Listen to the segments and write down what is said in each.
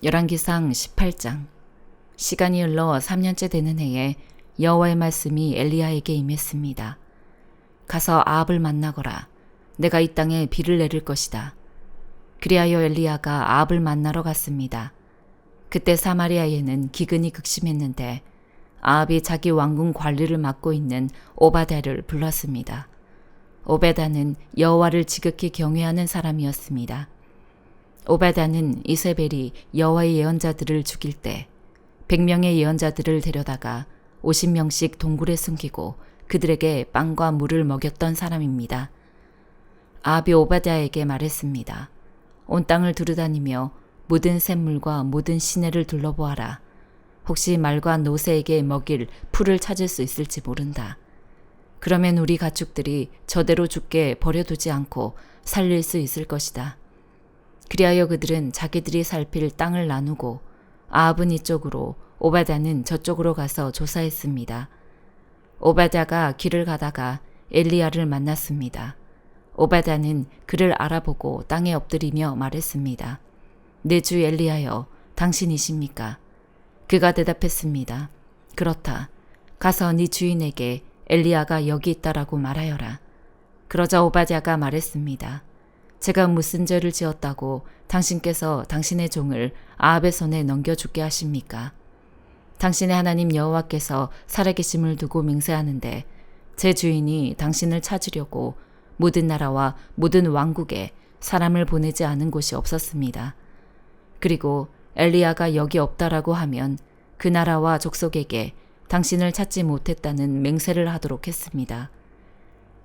열왕기상 18장 시간이 흘러 3년째 되는 해에 여호와의 말씀이 엘리야에게 임했습니다. 가서 아합을 만나거라. 내가 이 땅에 비를 내릴 것이다. 그리하여 엘리야가 아합을 만나러 갔습니다. 그때 사마리아에는 기근이 극심했는데 아합이 자기 왕궁 관리를 맡고 있는 오바다를 불렀습니다. 오베다는 여호와를 지극히 경외하는 사람이었습니다. 오바다는 이세벨이 여호와의 예언자들을 죽일 때 100명의 예언자들을 데려다가 50명씩 동굴에 숨기고 그들에게 빵과 물을 먹였던 사람입니다. 아비 오바다에게 말했습니다. 온 땅을 두루다니며 모든 샘물과 모든 시내를 둘러보아라. 혹시 말과 노새에게 먹일 풀을 찾을 수 있을지 모른다. 그러면 우리 가축들이 저대로 죽게 버려두지 않고 살릴 수 있을 것이다. 그리하여 그들은 자기들이 살필 땅을 나누고 아합은 이쪽으로 오바다는 저쪽으로 가서 조사했습니다. 오바다가 길을 가다가 엘리야를 만났습니다. 오바다는 그를 알아보고 땅에 엎드리며 말했습니다. 내 주 엘리야여, 당신이십니까? 그가 대답했습니다. 그렇다. 가서 네 주인에게 엘리야가 여기 있다라고 말하여라. 그러자 오바댜가 말했습니다. 제가 무슨 죄를 지었다고 당신께서 당신의 종을 아합의 손에 넘겨주게 하십니까? 당신의 하나님 여호와께서 살아계심을 두고 맹세하는데 제 주인이 당신을 찾으려고 모든 나라와 모든 왕국에 사람을 보내지 않은 곳이 없었습니다. 그리고 엘리야가 여기 없다라고 하면 그 나라와 족속에게 당신을 찾지 못했다는 맹세를 하도록 했습니다.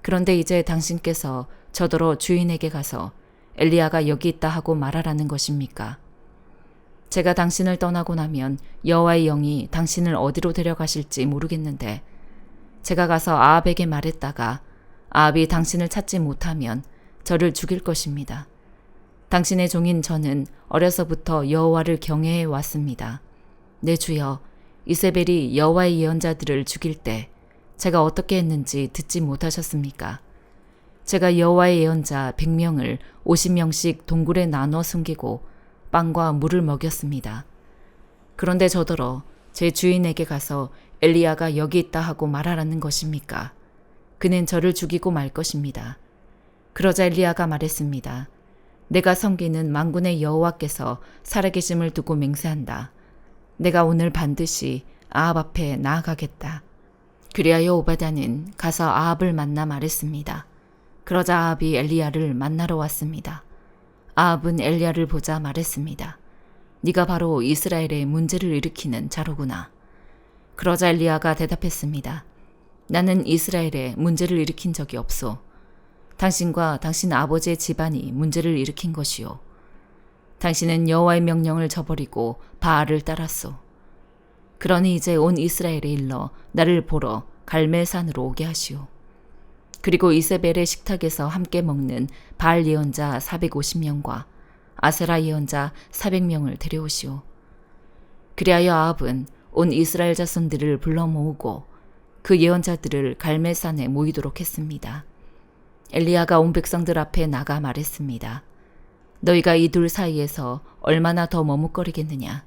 그런데 이제 당신께서 저더러 주인에게 가서 엘리야가 여기 있다 하고 말하라는 것입니까? 제가 당신을 떠나고 나면 여호와의 영이 당신을 어디로 데려가실지 모르겠는데 제가 가서 아합에게 말했다가 아합이 당신을 찾지 못하면 저를 죽일 것입니다. 당신의 종인 저는 어려서부터 여호와를 경외해 왔습니다. 내 주여 이세벨이 여호와의 예언자들을 죽일 때 제가 어떻게 했는지 듣지 못하셨습니까? 제가 여호와의 예언자 100명을 50명씩 동굴에 나눠 숨기고 빵과 물을 먹였습니다. 그런데 저더러 제 주인에게 가서 엘리야가 여기 있다 하고 말하라는 것입니까? 그는 저를 죽이고 말 것입니다. 그러자 엘리야가 말했습니다. 내가 섬기는 망군의 여호와께서 살아계심을 두고 맹세한다. 내가 오늘 반드시 아합 앞에 나아가겠다. 그리하여 오바다는 가서 아합을 만나 말했습니다. 그러자 아합이 엘리야를 만나러 왔습니다. 아합은 엘리야를 보자 말했습니다. 네가 바로 이스라엘의 문제를 일으키는 자로구나. 그러자 엘리야가 대답했습니다. 나는 이스라엘에 문제를 일으킨 적이 없소. 당신과 당신 아버지의 집안이 문제를 일으킨 것이요. 당신은 여호와의 명령을 저버리고 바알을 따랐소. 그러니 이제 온 이스라엘에 일러 나를 보러 갈멜산으로 오게 하시오. 그리고 이세벨의 식탁에서 함께 먹는 바알 예언자 450명과 아세라 예언자 400명을 데려오시오. 그리하여 아합은 온 이스라엘 자손들을 불러 모으고 그 예언자들을 갈멜산에 모이도록 했습니다. 엘리야가 온 백성들 앞에 나가 말했습니다. 너희가 이 둘 사이에서 얼마나 더 머뭇거리겠느냐?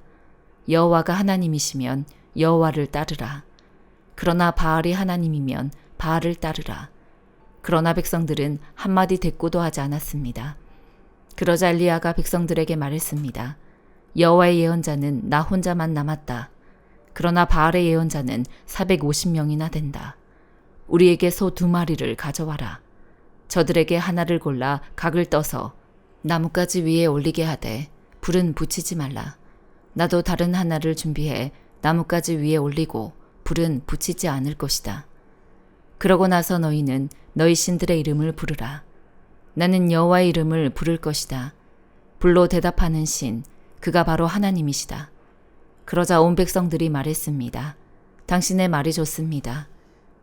여호와가 하나님이시면 여호와를 따르라. 그러나 바알이 하나님이면 바알을 따르라. 그러나 백성들은 한마디 대꾸도 하지 않았습니다. 그러자 엘리야가 백성들에게 말했습니다. 여호와의 예언자는 나 혼자만 남았다. 그러나 바알의 예언자는 450명이나 된다. 우리에게 소 두 마리를 가져와라. 저들에게 하나를 골라 각을 떠서 나뭇가지 위에 올리게 하되 불은 붙이지 말라. 나도 다른 하나를 준비해 나뭇가지 위에 올리고 불은 붙이지 않을 것이다. 그러고 나서 너희는 너희 신들의 이름을 부르라. 나는 여호와의 이름을 부를 것이다. 불로 대답하는 신, 그가 바로 하나님이시다. 그러자 온 백성들이 말했습니다. 당신의 말이 좋습니다.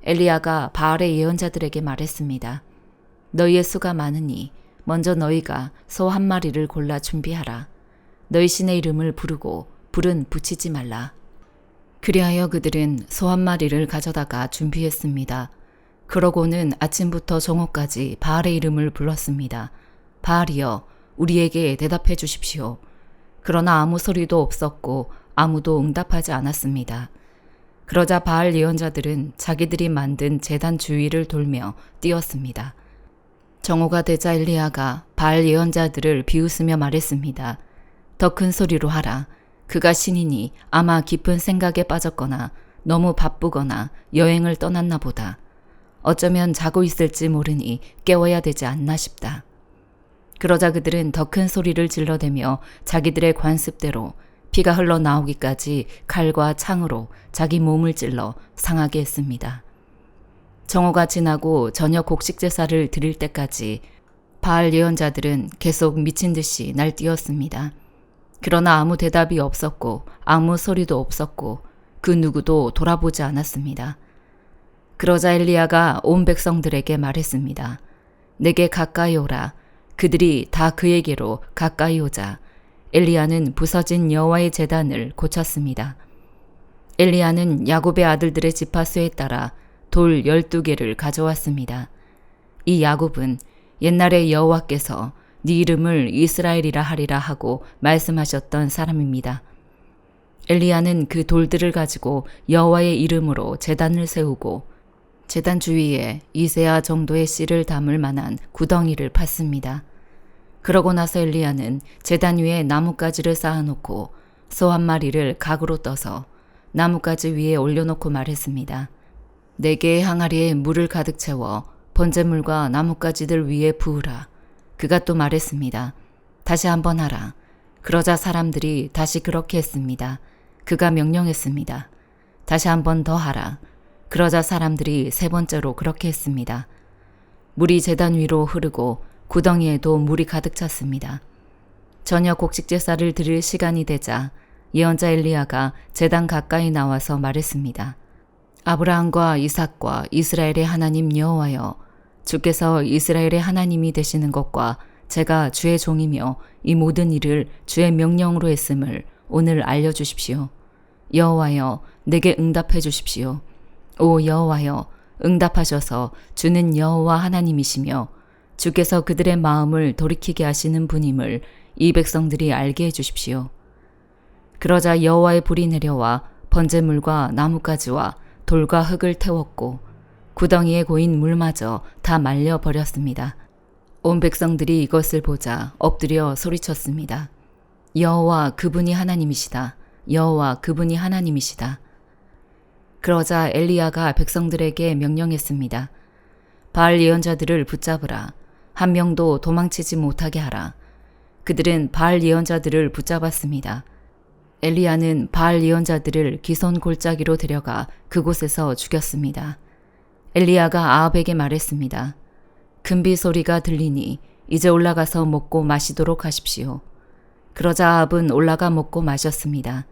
엘리야가 바알의 예언자들에게 말했습니다. 너희의 수가 많으니 먼저 너희가 소 한 마리를 골라 준비하라. 너희 신의 이름을 부르고 불은 붙이지 말라. 그리하여 그들은 소 한 마리를 가져다가 준비했습니다. 그러고는 아침부터 정오까지 바알의 이름을 불렀습니다. 바알이여, 우리에게 대답해 주십시오. 그러나 아무 소리도 없었고 아무도 응답하지 않았습니다. 그러자 바알 예언자들은 자기들이 만든 재단 주위를 돌며 뛰었습니다. 정오가 되자 엘리야가 바알 예언자들을 비웃으며 말했습니다. 더 큰 소리로 하라. 그가 신이니 아마 깊은 생각에 빠졌거나 너무 바쁘거나 여행을 떠났나 보다. 어쩌면 자고 있을지 모르니 깨워야 되지 않나 싶다. 그러자 그들은 더 큰 소리를 질러대며 자기들의 관습대로 피가 흘러 나오기까지 칼과 창으로 자기 몸을 찔러 상하게 했습니다. 정오가 지나고 저녁 곡식 제사를 드릴 때까지 바알 예언자들은 계속 미친 듯이 날뛰었습니다. 그러나 아무 대답이 없었고 아무 소리도 없었고 그 누구도 돌아보지 않았습니다. 그러자 엘리야가 온 백성들에게 말했습니다. 내게 가까이 오라. 그들이 다 그에게로 가까이 오자. 엘리야는 부서진 여호와의 제단을 고쳤습니다. 엘리야는 야곱의 아들들의 지파수에 따라 돌 12개를 가져왔습니다. 이 야곱은 옛날에 여호와께서 네 이름을 이스라엘이라 하리라 하고 말씀하셨던 사람입니다. 엘리야는 그 돌들을 가지고 여호와의 이름으로 제단을 세우고 제단 주위에 이세아 정도의 씨를 담을 만한 구덩이를 팠습니다. 그러고 나서 엘리야는 제단 위에 나뭇가지를 쌓아놓고 소 한 마리를 각으로 떠서 나뭇가지 위에 올려놓고 말했습니다. 네 개의 항아리에 물을 가득 채워 번제물과 나뭇가지들 위에 부으라. 그가 또 말했습니다. 다시 한번 하라. 그러자 사람들이 다시 그렇게 했습니다. 그가 명령했습니다. 다시 한번 더 하라. 그러자 사람들이 세 번째로 그렇게 했습니다. 물이 재단 위로 흐르고 구덩이에도 물이 가득 찼습니다. 저녁 곡식 제사를 드릴 시간이 되자 예언자 엘리야가 재단 가까이 나와서 말했습니다. 아브라함과 이삭과 이스라엘의 하나님 여호와여 주께서 이스라엘의 하나님이 되시는 것과 제가 주의 종이며 이 모든 일을 주의 명령으로 했음을 오늘 알려 주십시오. 여호와여 내게 응답해 주십시오. 오 여호와여 응답하셔서 주는 여호와 하나님이시며 주께서 그들의 마음을 돌이키게 하시는 분임을 이 백성들이 알게 해 주십시오. 그러자 여호와의 불이 내려와 번제물과 나뭇가지와 돌과 흙을 태웠고 구덩이에 고인 물마저 다 말려 버렸습니다. 온 백성들이 이것을 보자 엎드려 소리쳤습니다. 여호와 그분이 하나님이시다. 여호와 그분이 하나님이시다. 그러자 엘리야가 백성들에게 명령했습니다. 바알 예언자들을 붙잡으라. 한 명도 도망치지 못하게 하라. 그들은 바알 예언자들을 붙잡았습니다. 엘리야는 바알 예언자들을 기손 골짜기로 데려가 그곳에서 죽였습니다. 엘리야가 아합에게 말했습니다. 금비 소리가 들리니 이제 올라가서 먹고 마시도록 하십시오. 그러자 아합은 올라가 먹고 마셨습니다.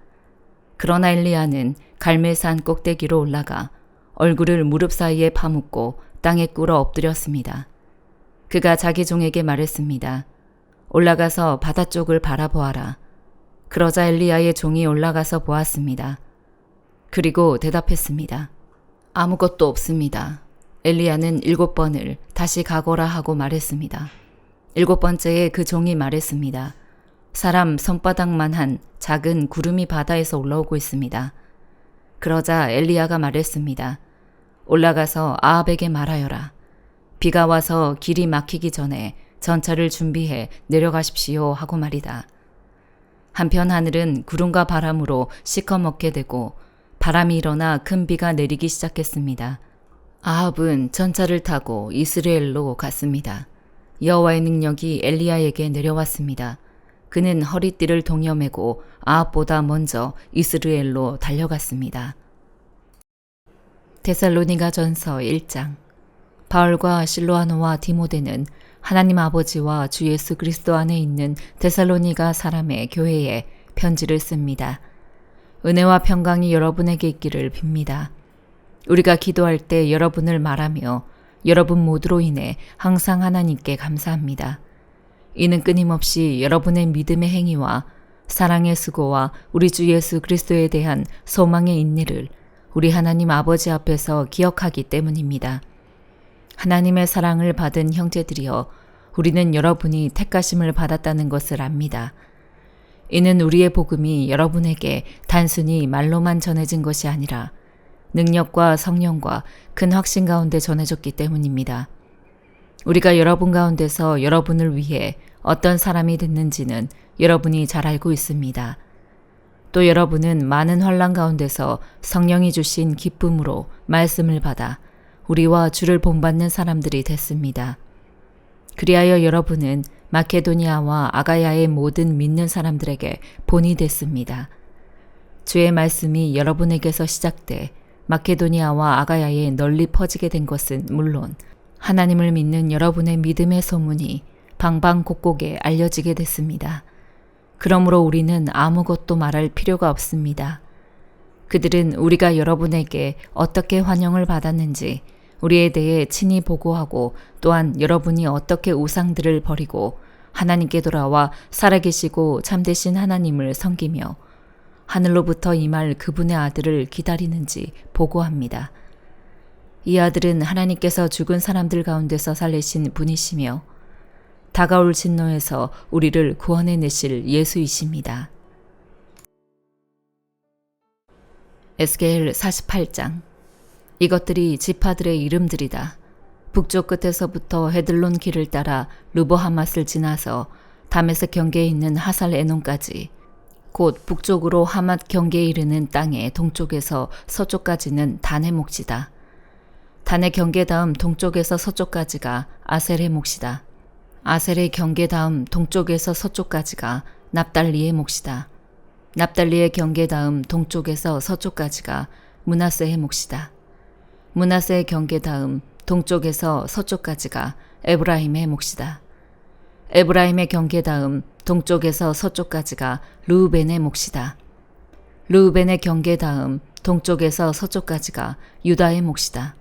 그러나 엘리야는 갈멜산 꼭대기로 올라가 얼굴을 무릎 사이에 파묻고 땅에 꿇어 엎드렸습니다. 그가 자기 종에게 말했습니다. 올라가서 바다 쪽을 바라보아라. 그러자 엘리야의 종이 올라가서 보았습니다. 그리고 대답했습니다. 아무것도 없습니다. 엘리야는 일곱 번을 다시 가거라 하고 말했습니다. 일곱 번째에 그 종이 말했습니다. 사람 손바닥만 한 작은 구름이 바다에서 올라오고 있습니다. 그러자 엘리야가 말했습니다. 올라가서 아합에게 말하여라. 비가 와서 길이 막히기 전에 전차를 준비해 내려가십시오 하고 말이다. 한편 하늘은 구름과 바람으로 시커멓게 되고 바람이 일어나 큰 비가 내리기 시작했습니다. 아합은 전차를 타고 이스라엘로 갔습니다. 여호와의 능력이 엘리야에게 내려왔습니다. 그는 허리띠를 동여매고 아합보다 먼저 이스라엘로 달려갔습니다. 데살로니가 전서 1장 바울과 실로아노와 디모데는 하나님 아버지와 주 예수 그리스도 안에 있는 데살로니가 사람의 교회에 편지를 씁니다. 은혜와 평강이 여러분에게 있기를 빕니다. 우리가 기도할 때 여러분을 말하며 여러분 모두로 인해 항상 하나님께 감사합니다. 이는 끊임없이 여러분의 믿음의 행위와 사랑의 수고와 우리 주 예수 그리스도에 대한 소망의 인내를 우리 하나님 아버지 앞에서 기억하기 때문입니다. 하나님의 사랑을 받은 형제들이여 우리는 여러분이 택가심을 받았다는 것을 압니다. 이는 우리의 복음이 여러분에게 단순히 말로만 전해진 것이 아니라 능력과 성령과 큰 확신 가운데 전해졌기 때문입니다. 우리가 여러분 가운데서 여러분을 위해 어떤 사람이 됐는지는 여러분이 잘 알고 있습니다. 또 여러분은 많은 환란 가운데서 성령이 주신 기쁨으로 말씀을 받아 우리와 주를 본받는 사람들이 됐습니다. 그리하여 여러분은 마케도니아와 아가야의 모든 믿는 사람들에게 본이 됐습니다. 주의 말씀이 여러분에게서 시작돼 마케도니아와 아가야에 널리 퍼지게 된 것은 물론 하나님을 믿는 여러분의 믿음의 소문이 방방곡곡에 알려지게 됐습니다. 그러므로 우리는 아무것도 말할 필요가 없습니다. 그들은 우리가 여러분에게 어떻게 환영을 받았는지 우리에 대해 친히 보고하고 또한 여러분이 어떻게 우상들을 버리고 하나님께 돌아와 살아계시고 참되신 하나님을 섬기며 하늘로부터 임할 그분의 아들을 기다리는지 보고합니다. 이 아들은 하나님께서 죽은 사람들 가운데서 살리신 분이시며 다가올 진노에서 우리를 구원해 내실 예수이십니다. 에스겔 48장 이것들이 지파들의 이름들이다. 북쪽 끝에서부터 헤들론 길을 따라 루버하맛을 지나서 담에색 경계에 있는 하살 에논까지 곧 북쪽으로 하맛 경계에 이르는 땅의 동쪽에서 서쪽까지는 몫이다. 단의 경계 다음 동쪽에서 서쪽까지가 아셀의 몫이다. 아셀의 경계 다음 동쪽에서 서쪽까지가 납달리의 몫이다. 납달리의 경계 다음 동쪽에서 서쪽까지가 문하세의 몫이다. 문하세의 경계 다음 동쪽에서 서쪽까지가 에브라임의 몫이다. 에브라임의 경계 다음 동쪽에서 서쪽까지가 루우벤의 몫이다. 루우벤의 경계 다음 동쪽에서 서쪽까지가 유다의 몫이다.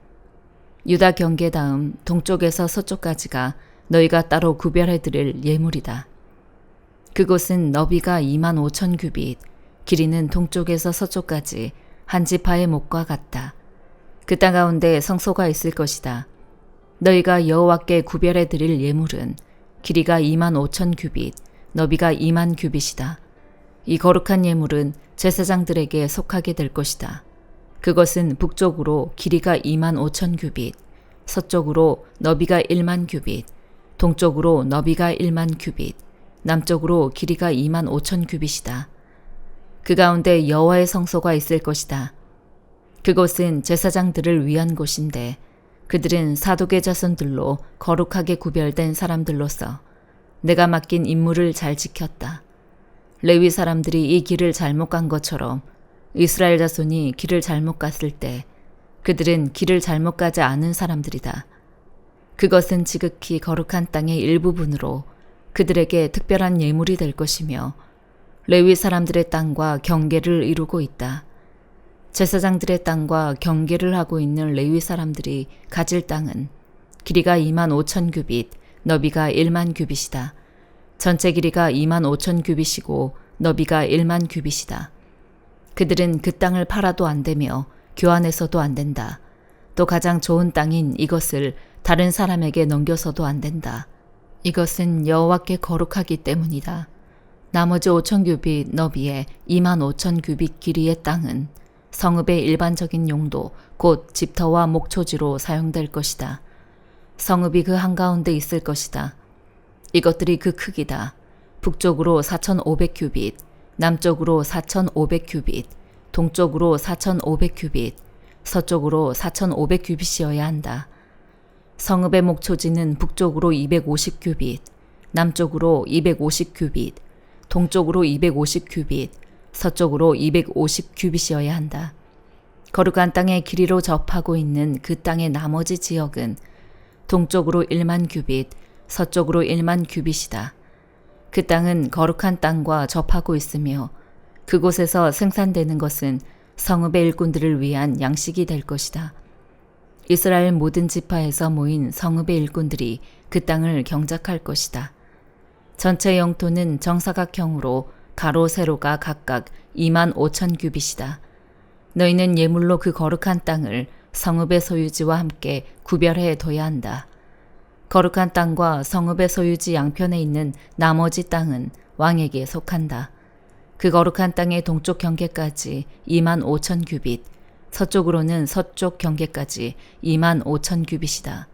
유다 경계 다음 동쪽에서 서쪽까지가 너희가 따로 구별해 드릴 예물이다. 그곳은 너비가 2만 5천 규빗, 길이는 동쪽에서 서쪽까지 한 지파의 목과 같다. 그 땅 가운데 성소가 있을 것이다. 너희가 여호와께 구별해 드릴 예물은 길이가 2만 5천 규빗, 너비가 2만 규빗이다. 이 거룩한 예물은 제사장들에게 속하게 될 것이다. 그것은 북쪽으로 길이가 2만 5천 규빗, 서쪽으로 너비가 1만 규빗, 동쪽으로 너비가 1만 규빗, 남쪽으로 길이가 2만 5천 규빗이다. 그 가운데 여호와의 성소가 있을 것이다. 그곳은 제사장들을 위한 곳인데 그들은 사독의 자손들로 거룩하게 구별된 사람들로서 내가 맡긴 임무를 잘 지켰다. 레위 사람들이 이 길을 잘못 간 것처럼 이스라엘 자손이 길을 잘못 갔을 때 그들은 길을 잘못 가지 않은 사람들이다. 그것은 지극히 거룩한 땅의 일부분으로 그들에게 특별한 예물이 될 것이며 레위 사람들의 땅과 경계를 이루고 있다. 제사장들의 땅과 경계를 하고 있는 레위 사람들이 가질 땅은 길이가 2만 5천 규빗, 너비가 1만 규빗이다. 전체 길이가 2만 5천 규빗이고 너비가 1만 규빗이다. 그들은 그 땅을 팔아도 안 되며 교환해서도 안 된다. 또 가장 좋은 땅인 이것을 다른 사람에게 넘겨서도 안 된다. 이것은 여호와께 거룩하기 때문이다. 나머지 5천 규빗 너비에 2만 5천 규빗 길이의 땅은 성읍의 일반적인 용도, 곧 집터와 목초지로 사용될 것이다. 성읍이 그 한가운데 있을 것이다. 이것들이 그 크기다. 북쪽으로 4,500 규빗, 남쪽으로 4,500규빗, 동쪽으로 4,500규빗, 서쪽으로 4,500규빗이어야 한다. 성읍의 목초지는 북쪽으로 250규빗, 남쪽으로 250규빗, 동쪽으로 250규빗, 서쪽으로 250규빗이어야 한다. 거룩한 땅의 길이로 접하고 있는 그 땅의 나머지 지역은 동쪽으로 1만 규빗, 서쪽으로 1만 규빗이다. 그 땅은 거룩한 땅과 접하고 있으며 그곳에서 생산되는 것은 성읍의 일꾼들을 위한 양식이 될 것이다. 이스라엘 모든 지파에서 모인 성읍의 일꾼들이 그 땅을 경작할 것이다. 전체 영토는 정사각형으로 가로 세로가 각각 2만 5천 규빗이다. 너희는 예물로 그 거룩한 땅을 성읍의 소유지와 함께 구별해 둬야 한다. 거룩한 땅과 성읍의 소유지 양편에 있는 나머지 땅은 왕에게 속한다. 그 거룩한 땅의 동쪽 경계까지 2만 5천 규빗, 서쪽으로는 서쪽 경계까지 2만 5천 규빗이다.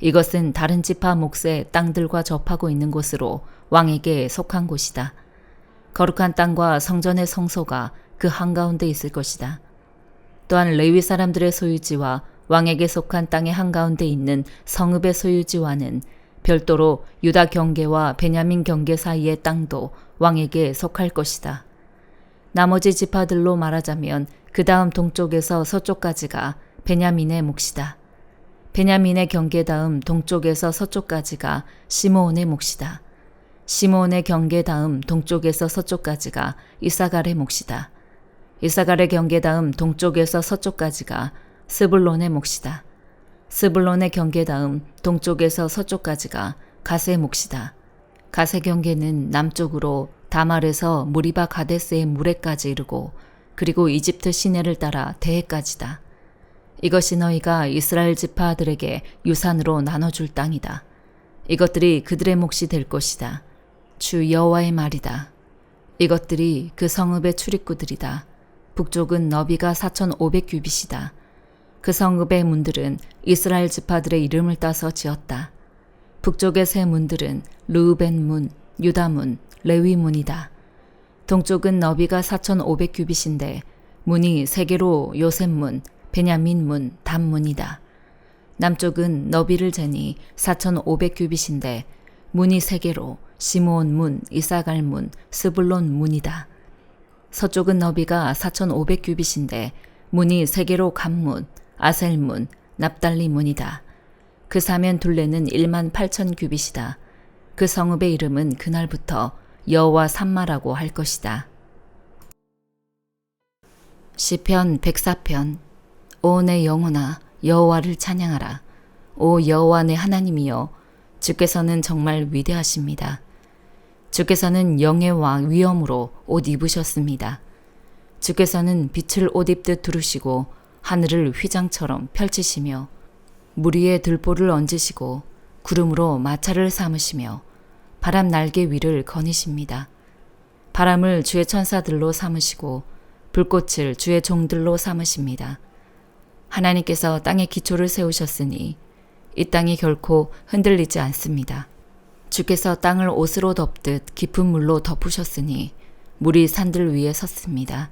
이것은 다른 지파 몫의 땅들과 접하고 있는 곳으로 왕에게 속한 곳이다. 거룩한 땅과 성전의 성소가 그 한가운데 있을 것이다. 또한 레위 사람들의 소유지와 왕에게 속한 땅의 한가운데 있는 성읍의 소유지와는 별도로 유다 경계와 베냐민 경계 사이의 땅도 왕에게 속할 것이다. 나머지 지파들로 말하자면 그 다음 동쪽에서 서쪽까지가 베냐민의 몫이다. 베냐민의 경계 다음 동쪽에서 서쪽까지가 시므온의 몫이다. 시므온의 경계 다음 동쪽에서 서쪽까지가 이사갈의 몫이다. 이사갈의 경계 다음 동쪽에서 서쪽까지가 스불론의 몫이다. 스불론의 경계 다음 동쪽에서 서쪽까지가 가세의 몫이다. 가세 경계는 남쪽으로 다말에서 무리바 가데스의 무레까지 이르고 그리고 이집트 시내를 따라 대해까지다. 이것이 너희가 이스라엘 지파들에게 유산으로 나눠줄 땅이다. 이것들이 그들의 몫이 될 것이다. 주 여호와의 말이다. 이것들이 그 성읍의 출입구들이다. 북쪽은 너비가 4,500 규빗이다. 그 성읍의 문들은 이스라엘 지파들의 이름을 따서 지었다. 북쪽의 세 문들은 르우벤 문, 유다 문, 레위 문이다. 동쪽은 너비가 4,500규빗인데 문이 세 개로 요셉 문, 베냐민 문, 단 문이다. 남쪽은 너비를 재니 4,500규빗인데 문이 세 개로 시므온 문, 이사갈 문, 스불론 문이다. 서쪽은 너비가 4,500규빗인데 문이 세 개로 간문, 아셀문, 납달리 문이다. 그 사면 둘레는 1만 8천 규빗이다. 그 성읍의 이름은 그날부터 여호와 산마라고 할 것이다. 시편 104편 오 내 영혼아 여호와를 찬양하라. 오 여호와 내 하나님이여 주께서는 정말 위대하십니다. 주께서는 영의 왕 위엄으로 옷 입으셨습니다. 주께서는 빛을 옷 입듯 두르시고 하늘을 휘장처럼 펼치시며 물 위에 들보를 얹으시고 구름으로 마차를 삼으시며 바람 날개 위를 거니십니다. 바람을 주의 천사들로 삼으시고 불꽃을 주의 종들로 삼으십니다. 하나님께서 땅의 기초를 세우셨으니 이 땅이 결코 흔들리지 않습니다. 주께서 땅을 옷으로 덮듯 깊은 물로 덮으셨으니 물이 산들 위에 섰습니다.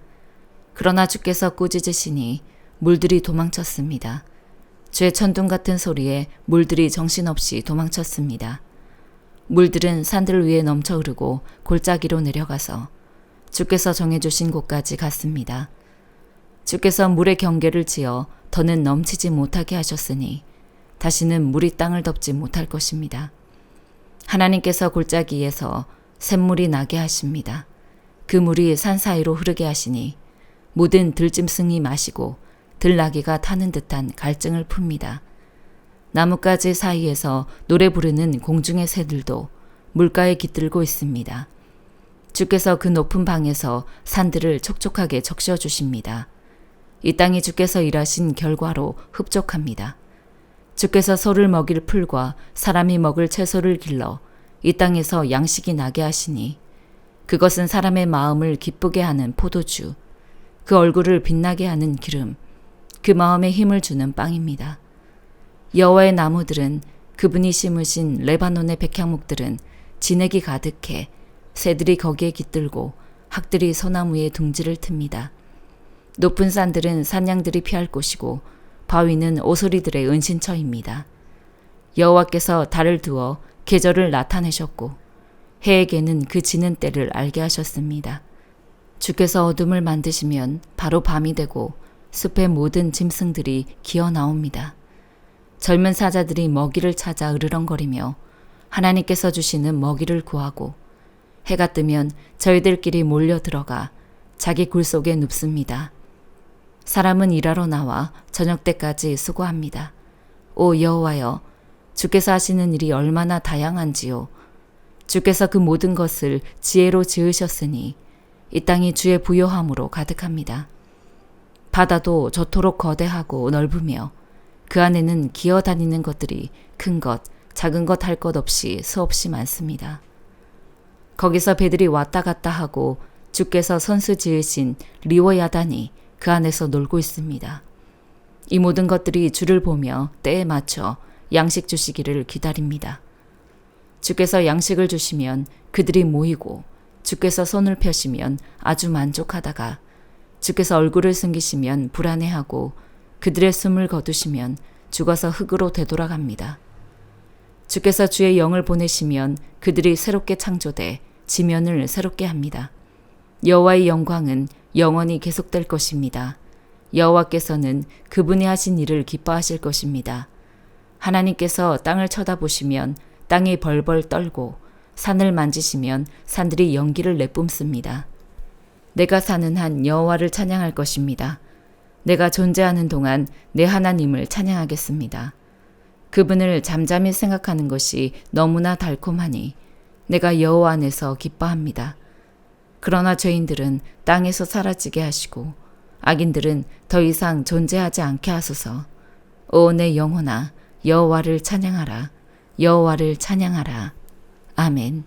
그러나 주께서 꾸짖으시니 물들이 도망쳤습니다. 죄 천둥 같은 소리에 물들이 정신없이 도망쳤습니다. 물들은 산들 위에 넘쳐 흐르고 골짜기로 내려가서 주께서 정해주신 곳까지 갔습니다. 주께서 물의 경계를 지어 더는 넘치지 못하게 하셨으니 다시는 물이 땅을 덮지 못할 것입니다. 하나님께서 골짜기에서 샘물이 나게 하십니다. 그 물이 산 사이로 흐르게 하시니 모든 들짐승이 마시고 들나귀가 타는 듯한 갈증을 풉니다. 나뭇가지 사이에서 노래 부르는 공중의 새들도 물가에 깃들고 있습니다. 주께서 그 높은 방에서 산들을 촉촉하게 적셔 주십니다. 이 땅이 주께서 일하신 결과로 흡족합니다. 주께서 소를 먹일 풀과 사람이 먹을 채소를 길러 이 땅에서 양식이 나게 하시니 그것은 사람의 마음을 기쁘게 하는 포도주, 그 얼굴을 빛나게 하는 기름, 그 마음에 힘을 주는 빵입니다. 여호와의 나무들은 그분이 심으신 레바논의 백향목들은 진액이 가득해 새들이 거기에 깃들고 학들이 소나무에 둥지를 틉니다. 높은 산들은 산양들이 피할 곳이고 바위는 오소리들의 은신처입니다. 여호와께서 달을 두어 계절을 나타내셨고 해에게는 그 지는 때를 알게 하셨습니다. 주께서 어둠을 만드시면 바로 밤이 되고 숲의 모든 짐승들이 기어 나옵니다. 젊은 사자들이 먹이를 찾아 으르렁거리며 하나님께서 주시는 먹이를 구하고 해가 뜨면 저희들끼리 몰려 들어가 자기 굴 속에 눕습니다. 사람은 일하러 나와 저녁 때까지 수고합니다. 오 여호와여, 주께서 하시는 일이 얼마나 다양한지요. 주께서 그 모든 것을 지혜로 지으셨으니 이 땅이 주의 부요함으로 가득합니다. 바다도 저토록 거대하고 넓으며 그 안에는 기어 다니는 것들이 큰 것, 작은 것 할 것 없이 수없이 많습니다. 거기서 배들이 왔다 갔다 하고 주께서 선수 지으신 리워야단이 그 안에서 놀고 있습니다. 이 모든 것들이 주를 보며 때에 맞춰 양식 주시기를 기다립니다. 주께서 양식을 주시면 그들이 모이고 주께서 손을 펴시면 아주 만족하다가 주께서 얼굴을 숨기시면 불안해하고 그들의 숨을 거두시면 죽어서 흙으로 되돌아갑니다. 주께서 주의 영을 보내시면 그들이 새롭게 창조돼 지면을 새롭게 합니다. 여호와의 영광은 영원히 계속될 것입니다. 여호와께서는 그분이 하신 일을 기뻐하실 것입니다. 하나님께서 땅을 쳐다보시면 땅이 벌벌 떨고 산을 만지시면 산들이 연기를 내뿜습니다. 내가 사는 한 여호와를 찬양할 것입니다. 내가 존재하는 동안 내 하나님을 찬양하겠습니다. 그분을 잠잠히 생각하는 것이 너무나 달콤하니 내가 여호와 안에서 기뻐합니다. 그러나 죄인들은 땅에서 사라지게 하시고 악인들은 더 이상 존재하지 않게 하소서. 오 내 영혼아 여호와를 찬양하라. 여호와를 찬양하라. 아멘.